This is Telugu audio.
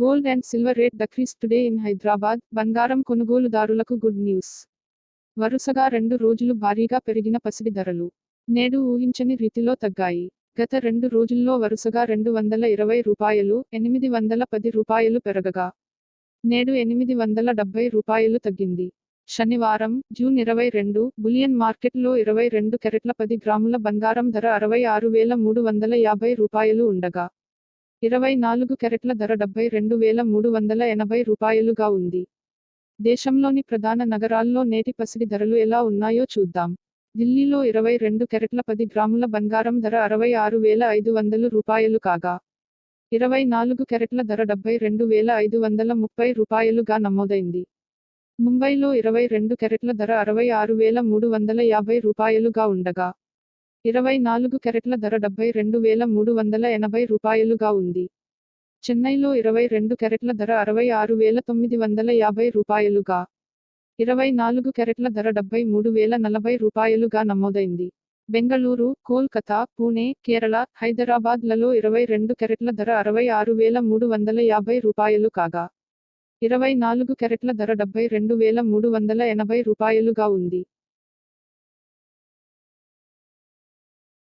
Gold and silver rate decrease today in Hyderabad బంగారం కొనుగోలుదారులకు గుడ్ న్యూస్. వరుసగా రెండు రోజులు భారీగా పెరిగిన పసిడి ధరలు. నేడు ఊహించని రీతిలో తగ్గాయి. గత రెండు రోజుల్లో వరుసగా రెండు వందల ఇరవై రూపాయలు ఎనిమిది వందల పది రూపాయలు పెరగగా. నేడు ఎనిమిది వందల డెబ్బై రూపాయలు తగ్గింది. శనివారం జూన్ ఇరవై రెండు బులియన్ మార్కెట్లో ఇరవై రెండు కెరెట్ల పది గ్రాముల బంగారం ధర అరవై ఆరు వేల మూడు వందల యాభై రూపాయలు ఉండగా. ఇరవై నాలుగు కెరెట్ల ధర డెబ్బై రెండు వేల మూడు వందల ఎనభై రూపాయలుగా ఉంది. దేశంలోని ప్రధాన నగరాల్లో నేటి పసిడి ధరలు ఎలా ఉన్నాయో చూద్దాం. ఢిల్లీలో ఇరవై రెండు కెరెట్ల పది గ్రాముల బంగారం ధర అరవై ఆరు వేల ఐదు వందలు రూపాయలు కాగా ఇరవై నాలుగు కెరెట్ల ధర డెబ్బై రెండు వేల ఐదు వందల ముప్పై రూపాయలుగా నమోదైంది. ముంబైలో ఇరవై రెండు కెరెట్ల ధర అరవై ఆరు వేల మూడు వందల యాభై రూపాయలుగా ఉండగా ఇరవై నాలుగు కెరెట్ల ధర డెబ్బై రెండు వేల మూడు వందల ఎనభై రూపాయలుగా ఉంది. చెన్నైలో ఇరవై రెండు కెరెట్ల ధర అరవై ఆరు వేల తొమ్మిది వందల యాభై రూపాయలుగా. ఇరవై నాలుగు కెరెట్ల ధర డెబ్బై మూడు వేల నలభై రూపాయలుగా నమోదైంది. బెంగళూరు కోల్కతా పూణే కేరళ హైదరాబాద్లలో ఇరవై రెండు కెరెట్ల ధర అరవై ఆరు వేల మూడు వందల యాభై రూపాయలు కాగా. ఇరవై నాలుగు కెరెట్ల ధర డెబ్బై రెండు వేల మూడు వందల ఎనభై రూపాయలుగా ఉంది.